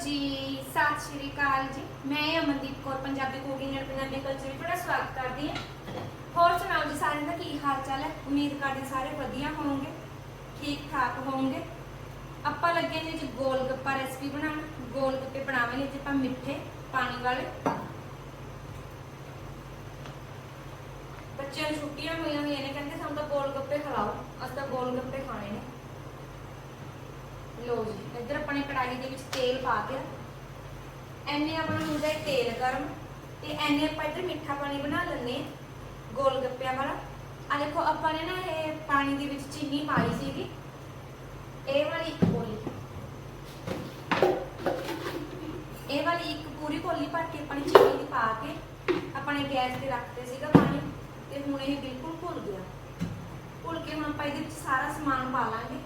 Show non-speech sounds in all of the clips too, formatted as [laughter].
ਜੀ, ਸਤਿ ਸ਼੍ਰੀ ਅਕਾਲ ਜੀ। ਮੈਂ Amandeep Kaur, Punjabi cooking and Punjabi culture ਵਿੱਚ ਤੁਹਾਡਾ ਸਵਾਗਤ ਕਰਦੀ ਹਾਂ। ਹੋਰ ਸੁਣਾਓ ਜੀ, ਸਾਰਿਆਂ ਦਾ ਕੀ ਹਾਲ ਚਾਲ ਹੈ? ਉਮੀਦ ਕਰਦੇ ਸਾਰੇ ਵਧੀਆ ਹੋਵੋਗੇ ਠੀਕ ਠਾਕ ਹੋਵੋਗੇ। ਆਪਾਂ ਲੱਗੇ ਨੇ ਜੀ ਗੋਲ ਗੱਪਾ ਰੈਸਪੀ ਬਣਾਉਣ। ਗੋਲ ਗੱਪੇ ਬਣਾਵਾਂਗੇ ਜੀ ਆਪਾਂ ਮਿੱਠੇ, ਪਾਣੀ ਵਾਲੇ। ਬੱਚਿਆਂ ਨੂੰ ਛੁੱਟੀਆਂ ਹੋਈਆਂ ਹੋਈਆਂ ਨੇ, ਕਹਿੰਦੇ ਸਾਨੂੰ ਤਾਂ ਗੋਲ ਗੱਪੇ ਖਿਲਾਓ। ਅਸੀਂ ਤਾਂ ਗੋਲ ਗੱਪੇ ਖਾਣੇ ਜੀ, ਇੱਧਰ ਆਪਣੇ ਕੜਾਹੀ ਦੇ ਵਿੱਚ ਤੇਲ ਪਾ ਕੇ ਐਨੇ ਆਪਣਾ ਹੁੰਦਾ ਹੈ ਤੇਲ ਗਰਮ, ਤੇ ਐਨੇ ਆਪਾਂ ਇੱਧਰ ਮਿੱਠਾ ਪਾਣੀ ਬਣਾ ਲੈਂਦੇ ਹਾਂ, ਗੋਲ ਗੱਪਿਆਂ ਵਾਲਾ। ਆ ਦੇਖੋ, ਆਪਾਂ ਨੇ ਨਾ ਇਹ ਪਾਣੀ ਦੇ ਵਿੱਚ ਚੀਨੀ ਪਾਈ ਸੀਗੀ। ਇਹ ਵਾਲੀ ਇੱਕ ਕੋਲੀ। ਇਹ ਵਾਲੀ ਇੱਕ ਪੂਰੀ ਕੋਲੀ ਭਰ ਕੇ ਆਪਾਂ ਨੇ ਚੀਨੀ ਦੀ ਪਾ ਕੇ ਆਪਾਂ ਨੇ ਗੈਸ ਤੇ ਰੱਖਤੇ ਸੀਗਾ ਪਾਣੀ, ਤੇ ਹੁਣ ਇਹ ਬਿਲਕੁਲ ਘੁਲ ਗਿਆ। ਘੁਲ ਕੇ ਹੁਣ ਆਪਾਂ ਇਹਦੇ ਵਿੱਚ ਸਾਰਾ ਸਮਾਨ ਪਾ ਲਾਂਗੇ।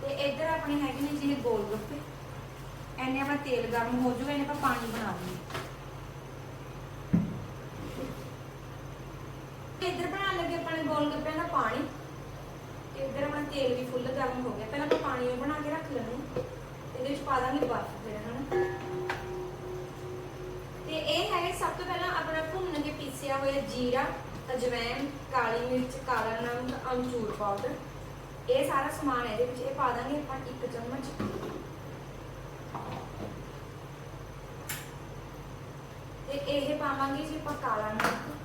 ਤੇ ਇੱਧਰ ਆਪਣੇ ਹੈਗੇ ਨੇ ਜਿਹੇ ਗੋਲ ਗੱਪੇ ਐਨੇ ਆਪਣਾ ਤੇਲ ਗਰਮ ਹੋ ਜਾਊਗਾ ਇਹਨੇ ਆਪਾਂ ਪਾਣੀ ਬਣਾ ਲਈਏ ਇੱਧਰ ਬਣਾਉਣ ਲੱਗੇ ਆਪਣੇ ਗੋਲ ਗੱਪਿਆਂ ਦਾ ਪਾਣੀ। ਤੇ ਇੱਧਰ ਆਪਣਾ ਤੇਲ ਵੀ ਫੁੱਲ ਗਰਮ ਹੋ ਗਿਆ। ਪਹਿਲਾਂ ਆਪਾਂ ਪਾਣੀ ਉਹ ਬਣਾ ਕੇ ਰੱਖ ਲੈਣਾ ਇਹਦੇ ਵਿੱਚ ਪਾ ਦਾਂਗੇ ਬਰਫ਼ ਫਿਰ ਹਨਾ ਤੇ ਇਹ ਹੈਗੇ ਸਭ ਤੋਂ ਪਹਿਲਾਂ ਆਪਣਾ ਭੁੰਨ ਕੇ ਪੀਸਿਆ ਹੋਇਆ ਜੀਰਾ ਅਜਵਾਇਣ ਕਾਲੀ ਮਿਰਚ, ਕਾਲਾ ਨਮਕ, ਅਮਚੂਰ ਪਾਊਡਰ। ਇਹ ਸਾਰਾ ਸਮਾਨ ਇਹਦੇ ਵਿੱਚ ਇਹ ਪਾ ਦਾਂਗੇ ਆਪਾਂ ਇੱਕ ਚਮਚ। ਤੇ ਇਹ ਪਾਵਾਂਗੇ ਜੀ ਆਪਾਂ ਕਾਲਾ ਨਮਕ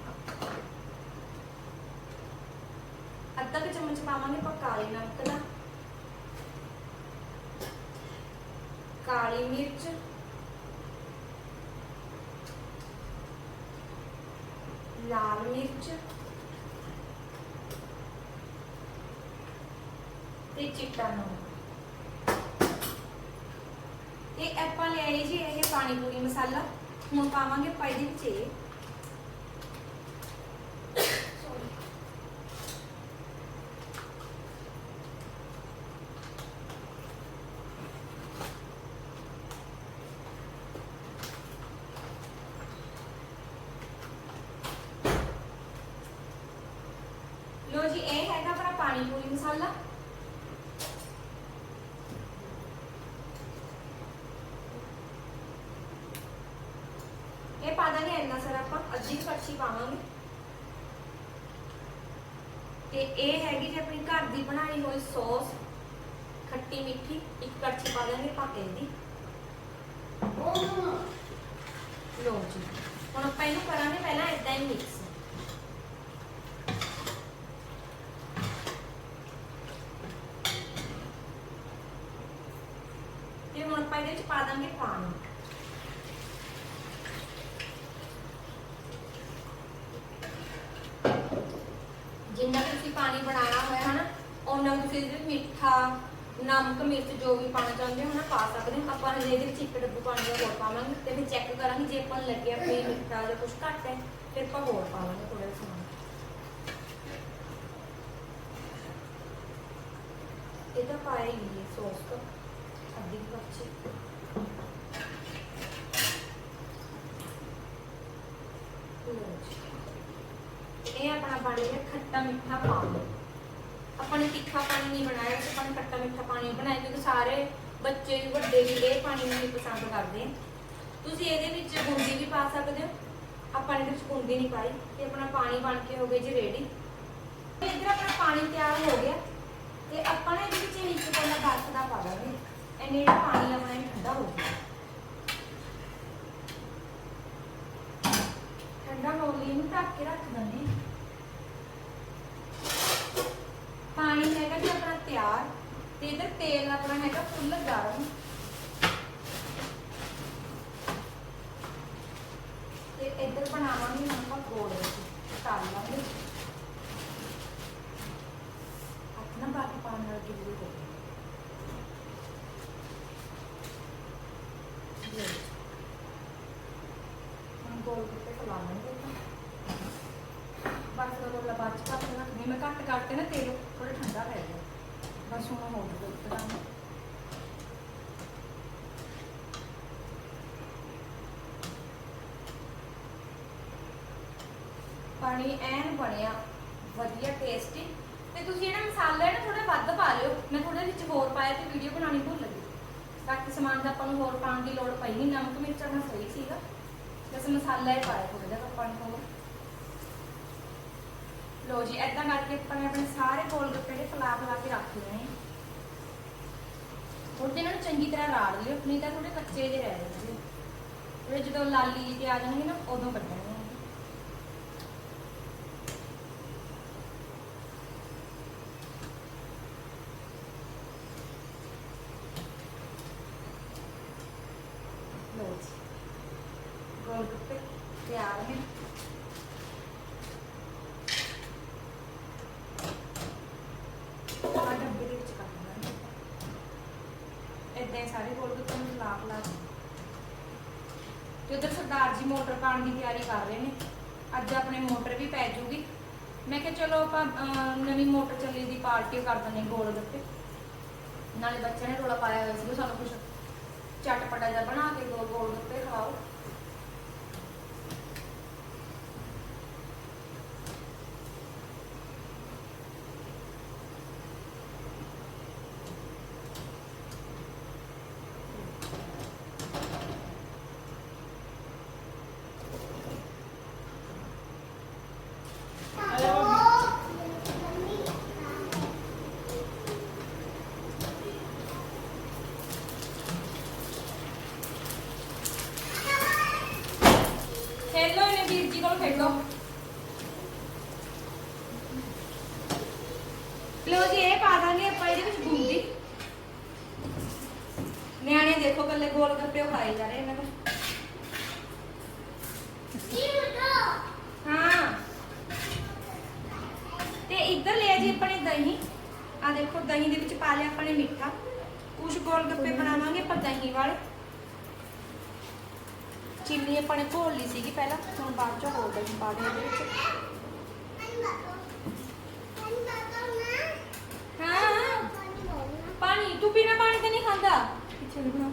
ਅੱਧਾ ਕੁ ਚਮਚ ਪਾਵਾਂਗੇ ਆਪਾਂ ਕਾਲੇ ਨਮਕ ਦਾ। ਕਾਲੀ ਮਿਰਚ। ਲਾਲ ਮਿਰਚ। ਤੇ ਚਿੱਟਾ ਨਮਕ ਇਹ ਆਪਾਂ ਲਿਆਏ ਜੀ ਇਹ ਪਾਣੀ ਪੂਰੀ ਮਸਾਲਾ। ਹੁਣ ਪਾਵਾਂਗੇ ਆਪਾਂ ਇਹਦੇ ਵਿੱਚ ਇਹ। ਲੋ ਜੀ, ਇਹ ਹੈਗਾ ਆਪਣਾ ਪਾਣੀ ਪੂਰੀ ਮਸਾਲਾ ਇਹ ਪਾ ਦਾਂਗੇ ਇੰਨਾ ਕੁ ਕੜਛੀ ਪਾਵਾਂਗੇ। ਤੇ ਇਹ ਹੈਗੀ ਜੀ ਆਪਣੀ ਘਰ ਦੀ ਬਣਾਈ ਹੋਈ ਸੌਸ ਖੱਟੀ ਮਿੱਠੀ ਇੱਕ ਕੜਛੀ ਪਾ ਦਾਂਗੇ ਪਾਕੇ ਦੀ। ਲੋ ਜੀ ਹੁਣ ਆਪਾਂ ਇਹਨੂੰ ਕਰਾਂਗੇ ਪਹਿਲਾਂ ਇਦਾਂ ਹੀ ਮਿਕਸ ਤੇ ਹੁਣ ਆਪਾਂ ਇਹਦੇ ਵਿੱਚ ਪਾ ਦਾਂਗੇ ਪਾਣੀ ਜਿੰਨਾ ਵੀ ਤੁਸੀਂ ਪਾਣੀ ਬਣਾਇਆ ਹੋਇਆ ਹੈ ਨਾ ਉਹਨਾਂ ਤੁਸੀਂ ਇਹਦੇ ਵਿੱਚ ਮਿੱਠਾ, ਨਮਕ, ਮਿਰਚ ਜੋ ਵੀ ਪਾਣਾ ਚਾਹੁੰਦੇ ਹੋ ਨਾ ਪਾ ਸਕਦੇ ਹੋ। ਆਪਾਂ ਹਜੇ ਇਹਦੇ ਵਿੱਚ ਇੱਕ ਡੱਬੂ ਪਾਣੀ ਦਾ ਹੋਰ ਪਾਵਾਂਗੇ ਤੇ ਫਿਰ ਚੈੱਕ ਕਰਾਂਗੇ, ਜੇ ਆਪਾਂ ਨੂੰ ਲੱਗੇ ਮਿੱਠਾ ਜਾਂ ਕੁਝ ਘੱਟ ਹੈ, ਫਿਰ ਆਪਾਂ ਹੋਰ ਪਾਵਾਂਗੇ ਥੋੜਾ ਜਿਹਾ ਸਮਾਨ। ਇਹ ਤਾਂ ਪਾਏਗੀ ਸੌਸ ਤੋਂ। ਅੱਧੀ ਕੜਛੀ ਲਓ ਜੀ। ਇਹ ਆਪਣਾ ਬਣ ਗਿਆ ਖੱਟਾ ਮਿੱਠਾ ਪਾਣੀ। ਆਪਾਂ ਨੇ ਤਿੱਖਾ ਪਾਣੀ ਨਹੀਂ ਬਣਾਇਆ ਅਸੀਂ ਆਪਾਂ ਨੇ ਖੱਟਾ ਮਿੱਠਾ ਪਾਣੀ ਬਣਾਇਆ, ਕਿਉਂਕਿ ਸਾਰੇ ਬੱਚੇ ਵੀ, ਵੱਡੇ ਵੀ ਇਹ ਪਾਣੀ ਨੂੰ ਪਸੰਦ ਕਰਦੇ ਤੁਸੀਂ ਇਹਦੇ ਵਿੱਚ ਬੂੰਦੀ ਵੀ ਪਾ ਸਕਦੇ ਹੋ। ਆਪਾਂ ਨੇ ਇਹਦੇ ਵਿੱਚ ਬੂੰਦੀ ਨਹੀਂ ਪਾਈ ਤੇ ਆਪਣਾ ਪਾਣੀ ਬਣ ਕੇ ਹੋ ਗਿਆ ਜੀ ਰੈਡੀ ਇੱਧਰ ਆਪਣਾ ਪਾਣੀ ਤਿਆਰ ਹੋ ਗਿਆ, ਤੇ ਆਪਾਂ ਨੇ ਇਹਦੇ ਵਿੱਚ ਇੱਕ ਕੋਲਾ ਬਰਫ਼ ਦਾ ਪਾ ਦਾਂਗੇ ਇੰਨੇ ਜਿਹੜਾ ਪਾਣੀ ਆਪਣਾ ਇਹ ਠੰਡਾ ਹੋ ਗਿਆ। ਠੰਡਾ ਹੋਣ ਲਈ ਇਹਨੂੰ ਢੱਕ ਕੇ ਰੱਖ ਦਿੰਦੇ ਹਾਂ। ਪਾਣੀ ਹੈਗਾ ਜੀ ਆਪਣਾ ਤਿਆਰ ਤੇ ਇਧਰ ਤੇਲ ਆਪਣਾ ਹੈਗਾ ਫੁੱਲ ਗਰਮ ਤੇ ਇੱਧਰ ਬਣਾਵਾਂਗੇ ਹੁਣ ਆਪਾਂ ਗੋਲ ਵਿੱਚ ਤਲ ਲਾਂਗੇ ਆਪਣਾ ਬਾਕੀ ਪਾਣੀ ਨਾਲ ਗਿੱਲੀ ਹੋ ਗਈ ਹੁਣ ਗੋਲ ਗੱਪੇ ਖਲਾ ਲਾਂਗੇ ਬਸ ਉਹ ਬਾਅਦ ਚ ਕੱਟ ਰੱਖਣੀ ਮੈਂ ਘੱਟ ਕਰਤੇ ਨਾ ਤੇਲ ਥੋੜਾ ਠੰਡਾ ਪੈ ਗਿਆ ਬਸ ਹੁਣ ਹੋ ਗਿਆ ਇੱਕਦਮ ਪਾਣੀ ਐਨ ਬਣਿਆ, ਵਧੀਆ ਟੇਸਟੀ ਤੇ ਤੁਸੀਂ ਜਿਹੜਾ ਮਸਾਲਾ ਹੈ ਨਾ ਥੋੜਾ ਵੱਧ ਪਾ ਲਿਓ। ਮੈਂ ਥੋੜਾ ਵਿੱਚ ਹੋਰ ਪਾਇਆ ਤੇ ਵੀਡੀਓ ਬਣਾਉਣੀ ਭੁੱਲ ਗਈ। ਬਾਕੀ ਸਮਾਨ ਦਾ ਆਪਾਂ ਨੂੰ ਹੋਰ ਪਾਉਣ ਦੀ ਲੋੜ ਪਈ ਨਹੀਂ। ਨਮਕ, ਮਿਰਚਾਂ ਦਾ ਸਹੀ ਸੀਗਾ। ਬਸ ਮਸਾਲਾ ਹੀ ਪਾਇਆ ਥੋੜਾ ਜਿਹਾ ਆਪਾਂ ਨੇ ਹੋਰ। ਲੋ ਜੀ, ਏਦਾਂ ਕਰਕੇ ਆਪਾਂ ਨੇ ਆਪਣੇ ਸਾਰੇ ਗੋਲ ਗੱਪੇ ਦੇ ਫਲਾ ਫਲਾ ਕੇ ਰੱਖ ਲਏ ਨੇ। ਹੁਣ ਇਹਨਾਂ ਨੂੰ ਚੰਗੀ ਤਰ੍ਹਾਂ ਰਾੜ ਲਿਓ, ਨਹੀਂ ਤਾਂ ਥੋੜੇ ਕੱਚੇ ਜਿਹੇ ਰਹਿ ਜਾਣਗੇ ਜਦੋਂ ਲਾਲੀ ਤੇ ਆ ਜਾਣਗੇ ਨਾ, ਉਦੋਂ ਕੱਢਣੇ ਆ ਲੋ ਜੀ ਗੋਲ ਗੱਪੇ ਤਿਆਰ ਨੇ ਆ ਡੱਬੇ ਦੇ ਵਿੱਚ ਕਰ ਦਿੰਦੇ ਇਦਾਂ ਹੀ ਸਾਰੇ ਗੋਲ ਗੱਪੇ ਨੂੰ ਲਾ ਲਾ ਕੇ ਤੇ ਜੀ ਮੋਟਰ ਪਾਉਣ ਦੀ ਤਿਆਰੀ ਕਰ ਰਹੇ ਨੇ। ਅੱਜ ਆਪਣੇ ਮੋਟਰ ਵੀ ਪੈ ਜੂਗੀ। ਮੈਂ ਕਿਹਾ ਚਲੋ ਆਪਾਂ ਅਹ, ਨਵੀਂ ਮੋਟਰ ਚੱਲੀ ਦੀ ਪਾਰਟੀ ਕਰ ਦਿੰਦੇ ਗੋਲ ਗੱਪੇ ਨਾਲੇ ਬੱਚਿਆਂ ਨੇ ਰੋਲਾ ਪਾਇਆ ਹੋਇਆ ਸੀ ਸਾਨੂੰ ਕੁਝ ਚਟਪਟਾ ਜਿਹਾ ਬਣਾ ਕੇ ਗੋਲ ਗੋਲ ਗੱਪੇ ਖਾਓ ਇਹਨੇ ਵੀਰ ਜੀ ਕੋਲ ਖੇਲੋ ਲੋ ਜੀ ਇਹ ਪਾ ਦਾਂਗੇ ਆਪਾਂ ਇਹਦੇ ਵਿੱਚ ਬੂੰਦੀ। ਨਿਆਣੇ ਦੇਖੋ ਕੱਲੇ ਗੋਲ ਗੱਪੇ ਜਾ ਰਹੇ ਇਹਨਾਂ ਨੂੰ। ਹਾਂ। ਤੇ ਇੱਧਰ ਲਿਆ ਜੀ ਆਪਣੇ ਦਹੀਂ। ਆ ਦੇਖੋ ਦਹੀਂ ਦੇ ਵਿੱਚ ਪਾ ਲਿਆ ਆਪਾਂ ਨੇ ਮਿੱਠਾ। ਕੁਝ ਗੋਲ ਗੱਪੇ ਬਣਾਵਾਂਗੇ ਆਪਾਂ ਦਹੀਂ ਵਾਲੇ। ਚੀਨੀ ਆਪਾਂ ਨੇ ਘੋਲ ਲਈ ਸੀਗੀ ਪਹਿਲਾਂ ਹੁਣ ਬਾਅਦ ਚੋਂ ਹੋਰ ਦਹੀਂ ਪਾ ਦੇ ਇਹਦੇ ਵਿੱਚ ਹਾਂ ਪਾਣੀ ਤੂੰ ਬਿਨਾ ਪਾਣੀ ਤੇ ਨਹੀਂ ਖਾਂਦਾ ਪਿੱਛੇ ਨੂੰ ਬਣਾ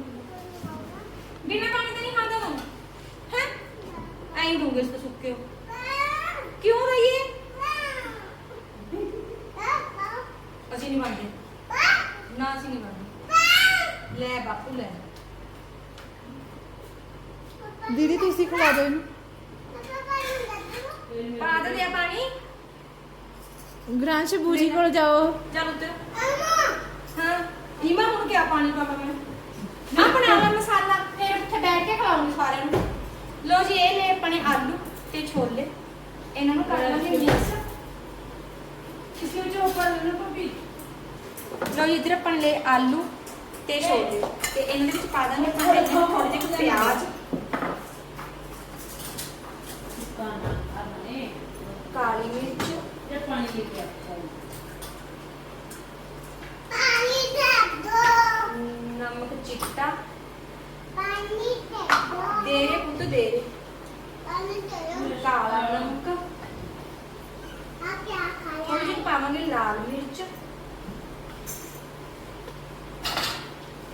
ਬਿਨਾ ਪਾਣੀ ਤੇ ਨਹੀਂ ਖਾਂਦਾ ਤੂੰ ਹੈ ਐਂ ਡੂੰਗੇ ਇਸ ਤੋਂ ਸੁੱਕੇ ਹੋ ਕਿਉਂ ਰਹੀਏ ਅਸੀਂ ਨਹੀਂ ਮੰਨਦੇ ਨਾ ਅਸੀਂ ਨਹੀਂ ਮੰਨਦੇ ਲੈ ਬਾਪੂ ਲੈ ਦੀਦੀ ਤੁਸੀਂ ਖਵਾ ਦਿਓ ਇਹਨੂੰ ਪਾ ਦੇ ਲਿਆ ਪਾਣੀ ਗ੍ਰਾਂਸ਼ ਬੂਜੀ ਕੋਲ ਜਾਓ। ਚੱਲ ਉੱਧਰ। ਹਾਂ ਈਮਾ ਹੁਣ ਕਿਆ ਪਾਣੀ ਪਾਵਾਂ ਮੈਂ ਨਾ ਬਣਾਉਣਾ ਮਸਾਲਾ ਫਿਰ ਉੱਥੇ ਬੈਠ ਕੇ ਖਵਾਉਂਗੀ ਸਾਰਿਆਂ ਨੂੰ। ਲੋ ਜੀ ਇਹ ਲੈ ਆਪਣੇ ਆਲੂ ਤੇ ਛੋਲੇ। ਇਹਨਾਂ ਨੂੰ ਕਰ ਲਾਂਗੇ ਮਿਕਸ। ਕਿਸੇ ਵਿੱਚ ਉੱਪਰ ਲੈ ਲਓ ਭਾਬੀ। ਲੋ ਜੀ ਇਧਰ ਆਪਾਂ ਨੇ ਲਏ ਆਲੂ ਤੇ ਛੋਲੇ। ਤੇ ਇਹਨਾਂ ਦੇ ਵਿੱਚ ਪਾ ਦਾਂਗੇ ਆਪਾਂ ਥੋੜੇ ਜਿਹੇ ਪਿਆਜ਼। ਕਾਲੀ ਮਿਰਚ। ਨਮਕ ਚਿੱਟਾ। ਦੇਰੇ ਪੁੱਤ ਦੇਰੇ ਕਾਲਾ ਨਮਕ। ਥੋੜੀ ਜਿਹੀ ਪਾਵਾਂਗੇ ਲਾਲ ਮਿਰਚ।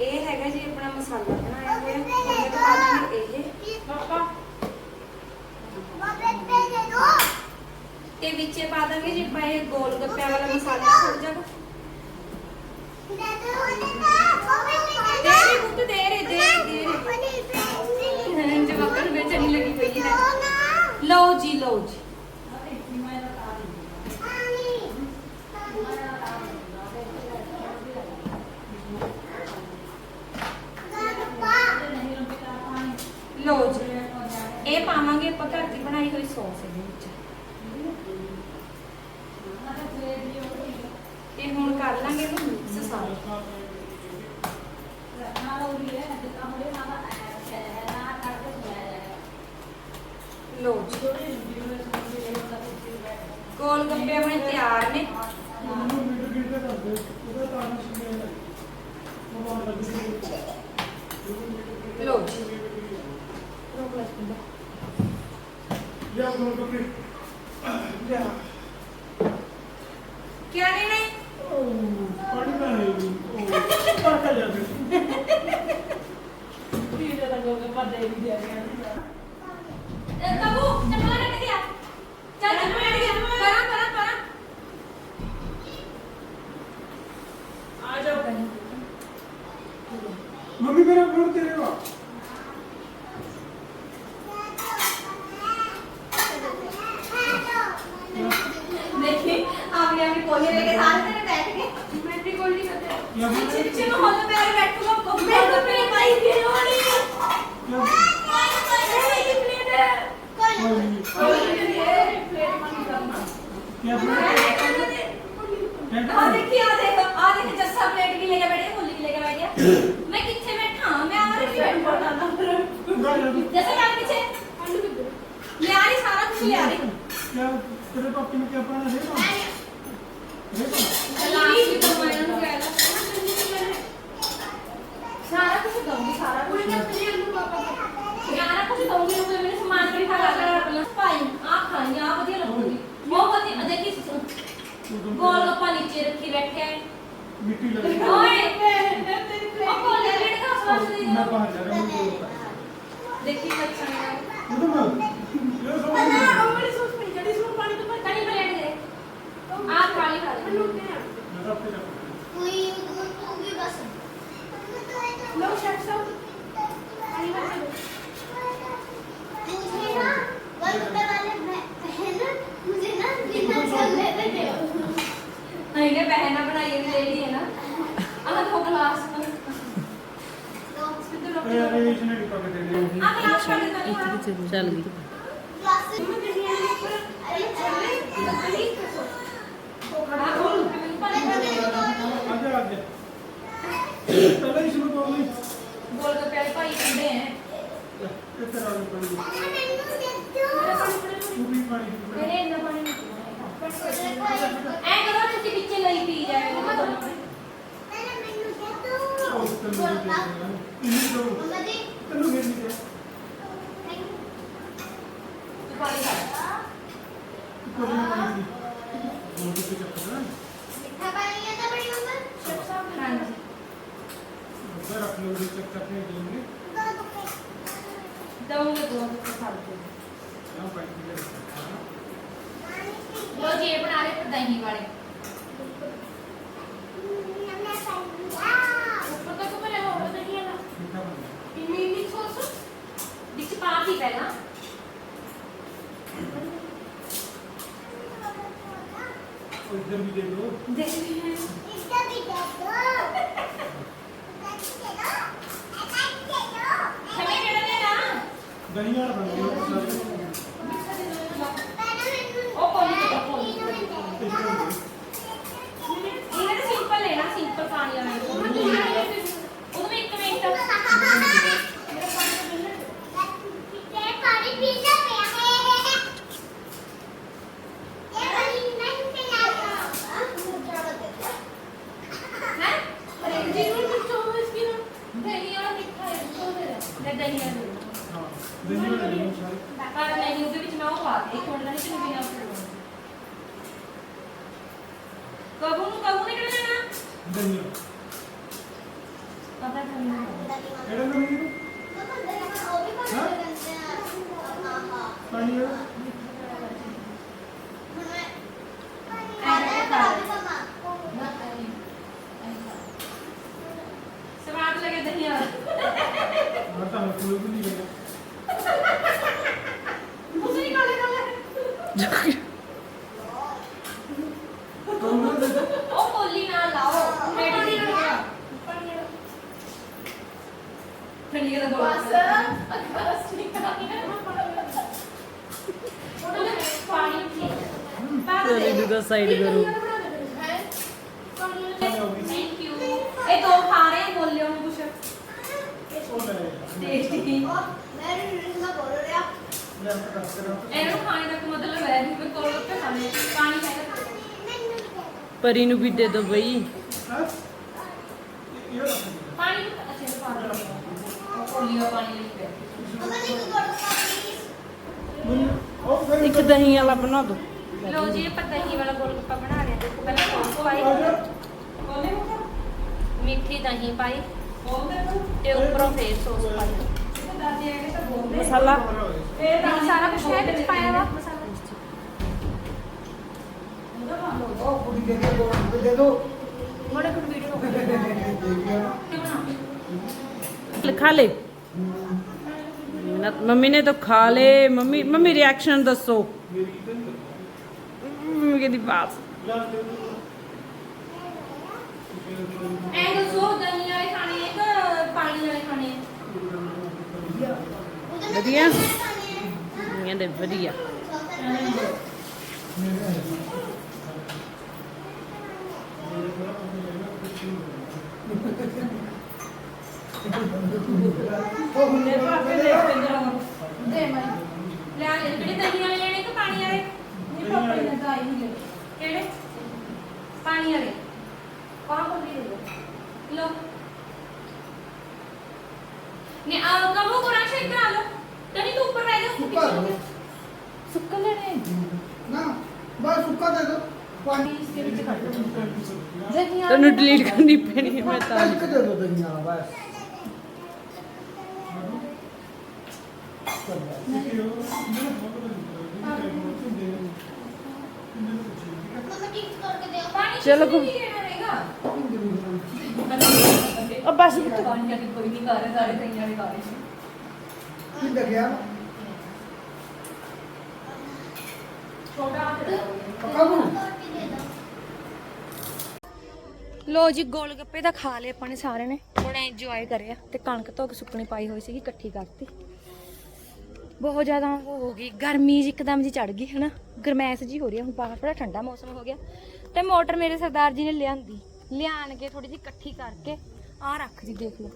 ਇਹ ਹੈਗਾ ਜੀ ਆਪਣਾ ਮਸਾਲਾ ਬਣਾਇਆ ਹੋਇਆ। ਇਹ। ਤੇ ਵਿੱਚੇ ਪਾ ਦਾਂਗੇ ਜੀ ਆਪਾਂ ਇਹ ਗੋਲ ਗੱਪਿਆਂ ਵਾਲਾ ਮਸਾਲਾ। ਥੋੜਾ ਜਿਹਾ ਦੇਰੇ ਪੁੱਤ ਦੇਰੇ ਦੇਰੇ ਦੇਰੇ ਜਵਾਕਾਂ ਵਿੱਚ ਨਹੀਂ ਲੱਗੀ ਪਈ ਹੈ ਲਓ ਜੀ ਲਓ ਜੀ ਲਓ ਜੀ ਇਹ ਪਾਵਾਂਗੇ ਆਪਾਂ ਘਰ ਦੀ ਬਣਾਈ ਹੋਈ ਸੌਸ ਇਹਦੇ ਵਿੱਚ ਤੇ ਹੁਣ ਕਰ ਲਾਂਗੇ ਇਹਨੂੰ ਮਿਕਸ ਸਾਰਾ ਲਓ ਜੀ ਗੋਲ ਗੱਪੇ ਆਪਣੇ ਤਿਆਰ ਨੇ ਲਓ ਜੀ ਰੋਕ ਲੈ ਸਿੰਦਾ ਕੀ ਲੈਣਾ ਹੈ ਇਹ ਕਬੂ ਚੱਪਲਾਂ ਕੱਟ ਗਿਆ क्या बोल रहे? आ देखिए आ देखो आ देखिए जस्सा प्लेट की लेके बैठे कोली की लेके बैठ [coughs] [coughs] [coughs] पूरा यार, जैसे कि आप पीछे ले आ रही सारा कुछ ले आ रही क्या तेरे पापी में क्या पढ़ा है ना है ਚੱਲ ਗਈ ਪਹਿਲਾਂ ਹੀ ਸ਼ੁਰੂ ਕਰ ਲਈ ਬੋਲ ਕੇ ਪਿਆਰੇ ਭਾਈ ਕਹਿੰਦੇ ਐ ਇੱਥੇ ਆ ਗਏ ਪਾਣੀ ਮੇਰੇ ਇੰਨਾ ਪਾਣੀ ਨਹੀਂ ਐ ਕਰੋ ਤੁਸੀਂ ਵਿੱਚੇ ਲਈ ਪੀ ਜਾਏ ਮੈਨੂੰ ਕਹਿ ਤੂੰ ਇੰਨੀ ਦੋ रख लो ये चक्कर नहीं देंगे ਦਊਂਗੇ ਦੋ ਤੇ ਖਾ ਲਓ यहाँ पानी पी ले ਲੋ ਜੀ ਇਹ ਬਣਾ ਰਹੇ ਦਹੀਂ ਵਾਲੇ ਉੱਪਰ ਤੱਕ ਭਰਿਆ ਹੋਇਆ ਦਹੀਂ ਵਾਲਾ मीठा बन गया ਇੰਨੀ ਇੰਨੀ ਸੌਸ ਵਿੱਚ ਪਾ ਦੀ ਪਹਿਲਾਂ और इधर भी दे दो ਦੇਖਦੇ ਹਾਂ Thank you. ਟੇਸਟੀ ਇਹਨੂੰ ਖਾਣੇ ਦਾ ਕੋਈ ਮਤਲਬ ਹੈ ਨਹੀਂ ਮੈਂ ਕੋਲ ਉੱਤੇ ਖਾਣੇ ਪਾਣੀ ਹੈਗਾ ਪਰੀ ਨੂੰ ਵੀ ਦੇ ਦੋ ਬਈ। ਪਾਣੀ ਅੱਛੇ ਤੋਂ ਪਾ ਲਓ ਲੀਆ ਪਾਣੀ ਲਈ ਪਿਆ ਇੱਕ ਦਹੀਂ ਵਾਲਾ ਬਣਾ ਦੋ। ਲੋ ਜੀ ਆਪਾਂ ਦਹੀਂ ਵਾਲਾ ਗੋਲਗੱਪਾ ਬਣਾ ਰਹੇ ਹਾਂ ਦੇਖੋ ਪਹਿਲਾਂ ਸੌਸ ਪਾਈ। ਕੋਲੇ ਮਿੱਠੀ ਦਹੀਂ ਪਾਈ। ਤੇ ਉੱਪਰੋਂ ਫੇਰ ਸੌਸ ਪਾਈ ਮਸਾਲਾ ਇਹ ਸਾਰਾ ਕੁਝ ਹੈ ਵਿੱਚ ਪਾਇਆ ਵਾ ਮਸਾਲਾ ਉਹ ਕੁੜੀ ਦੇ ਦੇ ਦੋ ਦੇ ਦੋ ਮੋੜੇ ਕੁੜੀ ਵੀਡੀਓ ਖਾ ਲੈ ਮੰਮੀ ਨੇ ਤਾਂ ਖਾ ਲੇ ਮੰਮੀ ਮੰਮੀ ਰਿਐਕਸ਼ਨ ਦੱਸੋ ਮੰਮੀ ਕਹਿੰਦੀ ਬਾਤ ਐ ਦੱਸੋ ਪਾਣੀ ਵਾਲੇ ਖਾਣੇ ਵਧੀਆ। ਕਹਿੰਦੇ ਵਧੀਆ। ਦੇ ਮੈਂ ਲਿਆ ਲੈ ਕਿਹੜੇ ਦਹੀਂ ਵਾਲੇ ਲੈਣੇ ਕਿ ਪਾਣੀ ਵਾਲੇ? ਨਹੀਂ ਪਾਪਾ ਨੇ ਤਾਂ ਆਈ ਨਹੀਂ ਲੈ ਕਿਹੜੇ? ਪਾਣੀ ਵਾਲੇ। ਕੌਣ ਕੋਲ ਦੇ ਦੋ। ਲੋ ਨੇ ਆ ਕਮੋ ਕੋ ਰਾਸ਼ਨ ਕਰਾ ਲਓ। ਤਨੀ ਤੂੰ ਉੱਪਰ ਰਹਿ ਜਾ ਸੁੱਕਾ ਦੇ ਸੁੱਕਾ ਲੈਣੇ। ਨਾ ਬਸ ਸੁੱਕਾ ਦੇ ਦੋ। ਤੈਨੂੰ ਡਿਲੀਟ ਕਰਨੀ ਪੈਣੀ ਹੈ ਮੈਂ ਤਾਂ ਇੱਕ ਦੇ ਦੋ ਜਨੀਆਂ ਬਸ। ਚਲੋ ਕੋ ਸੀ ਬਸ ਕੋਈ ਨਹੀਂ ਕਰ ਰਹੇ ਸਾਰੇ ਕਈਆਂ ਨੇ ਕਰ ਰਹੇ ਸੀ ਕਿੱਧਰ ਗਿਆ ਛੋਟਾ ਲੋ ਜੀ ਗੋਲ ਗੱਪੇ ਤਾਂ ਖਾ ਲਏ ਆਪਾਂ ਸਾਰੇ ਨੇ। ਹੁਣ ਇੰਜੋਏ ਕਰਿਆ ਤੇ ਕਣਕ ਧੋ ਸੁੱਕਣੀ ਪਾਈ ਹੋਈ ਸੀਗੀ ਇਕੱਠੀ ਕਰਤੀ। ਬਹੁਤ ਜ਼ਿਆਦਾ ਉਹ ਹੋ ਗਈ ਗਰਮੀ ਜੀ ਇੱਕਦਮ ਜੀ ਚੜ ਗਈ ਹਨਾ? ਗਰਮੈਸ਼ ਜੀ ਹੋ ਰਹੀ ਹੈ ਹੁਣ ਬਾਹਰ ਥੋੜਾ ਠੰਡਾ ਮੌਸਮ ਹੋ ਗਿਆ। ਤੇ ਮੋਟਰ ਮੇਰੇ ਸਰਦਾਰ ਜੀ ਨੇ ਲਿਆਂਦੀ। ਲਿਆਣ ਕੇ ਥੋੜੀ ਜਿਹੀ ਇਕੱਠੀ ਕਰਕੇ ਆਹ ਰੱਖ ਜੀ, ਦੇਖ ਲਓ।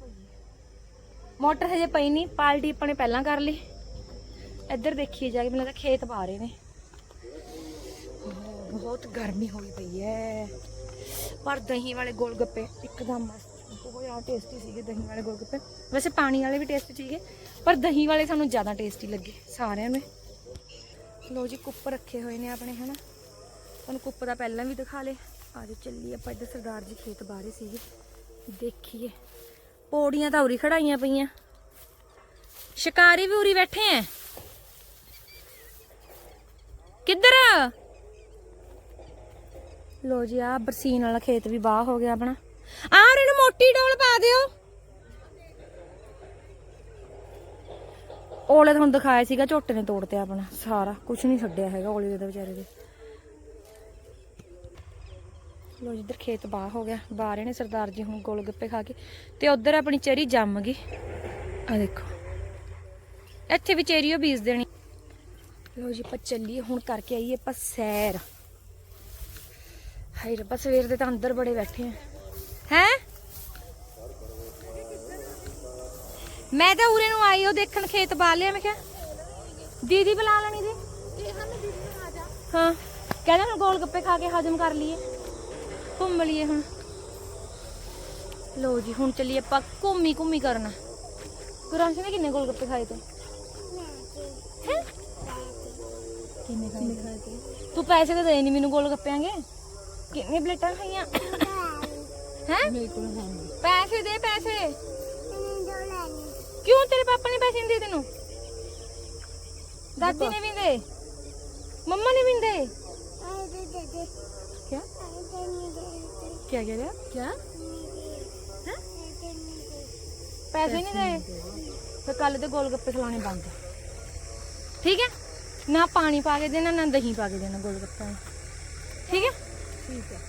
ਪਈ ਮੋਟਰ ਹਜੇ ਪਈ ਨਹੀਂ, ਪਾਲਟੀ ਆਪਾਂ ਨੇ ਪਹਿਲਾਂ ਕਰ ਲਈ। ਇੱਧਰ ਦੇਖੀਏ ਜਾ ਕੇ, ਮੈਨੂੰ ਲੱਗਦਾ ਖੇਤ ਪਾ ਰਹੇ ਨੇ। ਬਹੁਤ ਗਰਮੀ ਹੋਈ ਪਈ ਹੈ ਪਰ ਦਹੀਂ ਵਾਲੇ ਗੋਲ ਗੱਪੇ ਇੱਕਦਮ ਮਸਤ, ਬਹੁਤ ਜ਼ਿਆਦਾ ਟੇਸਟੀ ਸੀਗੇ ਦਹੀਂ ਵਾਲੇ ਗੋਲ ਗੱਪੇ ਵੈਸੇ ਪਾਣੀ ਵਾਲੇ ਵੀ ਟੇਸਟੀ ਸੀਗੇ, ਪਰ ਦਹੀਂ ਵਾਲੇ ਸਾਨੂੰ ਜ਼ਿਆਦਾ ਟੇਸਟੀ ਲੱਗੇ ਸਾਰਿਆਂ ਨੇ। ਲੋ ਜੀ, ਕੁੱਪ ਰੱਖੇ ਹੋਏ ਨੇ ਆਪਣੇ, ਹਨਾ। ਤੁਹਾਨੂੰ ਕੁੱਪ ਦਾ ਪਹਿਲਾਂ ਵੀ ਦਿਖਾ ਲੇ ਆਜੋ ਚੱਲੀ ਆਪਾਂ ਇੱਧਰ ਸਰਦਾਰ ਜੀ ਖੇਤ ਬਾਰੇ ਸੀਗੇ। ਦੇਖੀਏ। ਪੌੜੀਆਂ ਤਾਂ ਉਰੀ ਖੜਾਈਆਂ ਪਈਆਂ। ਸ਼ਿਕਾਰੀ ਵੀ ਉਰੀ ਬੈਠੇ ਐ। ਕਿੱਧਰ? ਲੋ ਜੀ ਆ ਬਰਸੀਨ ਵਾਲਾ ਖੇਤ ਵੀ ਬਾਹ ਹੋ ਗਿਆ ਆਪਣਾ। ਆ ਇਹਨੂੰ ਮੋਟੀ ਡੋਲ ਪਾ ਦਿਓ। ਓਲੇ ਤੁਹਾਨੂੰ ਦਿਖਾਇਆ ਸੀਗਾ, ਝੋਟੇ ਨੇ ਤੋੜਤੇ ਆਪਣਾ। ਸਾਰਾ ਕੁਝ ਨਹੀਂ ਛੱਡਿਆ ਹੈਗਾ ਓਲੇ ਦੇ ਵਿਚਾਰੇ ਦੇ। ਲੋ ਜੀ ਇੱਧਰ ਖੇਤ ਬਾਹ ਹੋ ਗਿਆ। ਬਾਹਰ ਨੇ ਸਰਦਾਰ ਜੀ ਹੁਣ ਗੋਲ ਗੱਪੇ ਖਾ ਕੇ ਤੇ ਉਧਰ ਆਪਣੀ ਚਰੀ ਜੰਮ ਗਈ। ਆ ਦੇਖੋ। ਇੱਥੇ ਵੀ ਚੇਰੀਓ ਬੀਜ ਦੇਣੀ। ਲੋ ਜੀ ਆਪਾਂ ਚੱਲੀਏ ਹੁਣ ਕਰਕੇ ਆਈਏ ਆਪਾਂ ਸੈਰ। ਹਾਏ ਰੱਬਾ ਸਵੇਰ ਦੇ ਤਾਂ ਅੰਦਰ ਬੜੇ ਬੈਠੇ ਆ। ਹੈ? ਮੈਂ ਤਾਂ ਉਰੇ ਨੂੰ ਆਈ ਉਹ ਦੇਖਣ ਖੇਤ ਬਾਲ ਲਿਆ ਮੈਂ ਕਿਹਾ ਦੀਦੀ ਬੁਲਾ ਲੈਣੀ ਦੀ। ਹਾਂ ਕਹਿੰਦਾ ਹੁਣ ਗੋਲ ਗੱਪੇ ਖਾ ਕੇ ਹਜਮ ਕਰ ਲਈਏ। ਘੁੰਮ ਲਈਏ ਹੁਣ ਲੋ ਜੀ ਹੁਣ ਚੱਲੀਏ ਆਪਾਂ ਘੁੰਮੀ ਘੁੰਮੀ ਕਰਨਾ ਗੁਰਾਂ ਨੇ ਕਿੰਨੇ ਗੋਲ ਗੱਪੇ ਖਾਏ ਤੂੰ ਹੈਂ? ਕਿੰਨੇ ਖਾਏ ਤੂੰ ਪੈਸੇ ਤਾਂ ਦੇ ਨਹੀਂ ਮੈਨੂੰ ਗੋਲ ਗੱਪਿਆਂਗੇ ਕਿੰਨੇ ਪਲੇਟਾਂ ਖਾਈਆਂ ਹੈ ਮੇਰੇ ਕੋਲ ਪੈਸੇ ਦੇ ਪੈਸੇ ਕਿਉਂ ਤੇਰੇ ਪਾਪਾ ਨੇ ਪੈਸੇ ਨਹੀਂ ਦੇ ਤੈਨੂੰ ਦਾਦੀ ਨੇ ਵੀ ਦੇ ਮੰਮਾ ਨੇ ਵੀ ਦੇ क्या क्या कह रहे क्या पैसे नहीं दे फिर कल तो गोलगप्पे खिलाने बंद ठीक है ना पानी पा के देना ना दही पा के देना गोलगप्पे में ठीक है ठीक है